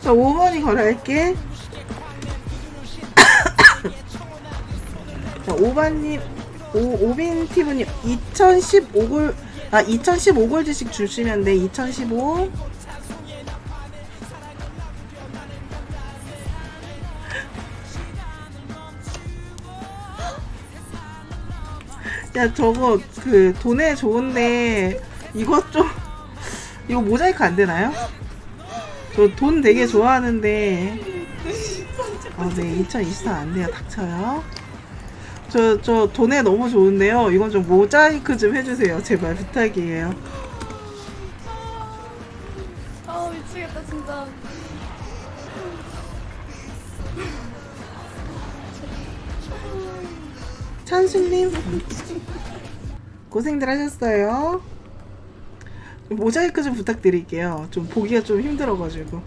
자, 5번이 거래할게. 자, 5번님, 오, 오빈티브님, 2015골, 아, 2015골드씩 주시면 돼, 2015. 야, 저거, 그, 돈에 좋은데, 이것 좀, 이거 모자이크 안 되나요? 저 돈 되게 좋아하는데, 아, 네, 2024 안 돼요. 닥쳐요. 저, 저 돈에 너무 좋은데요. 이건 좀 모자이크 좀 해주세요. 제발 부탁이에요. 아 미치겠다 진짜. 찬수님, 고생들 하셨어요. 모자이크 좀 부탁드릴게요. 좀 보기가 좀 힘들어가지고.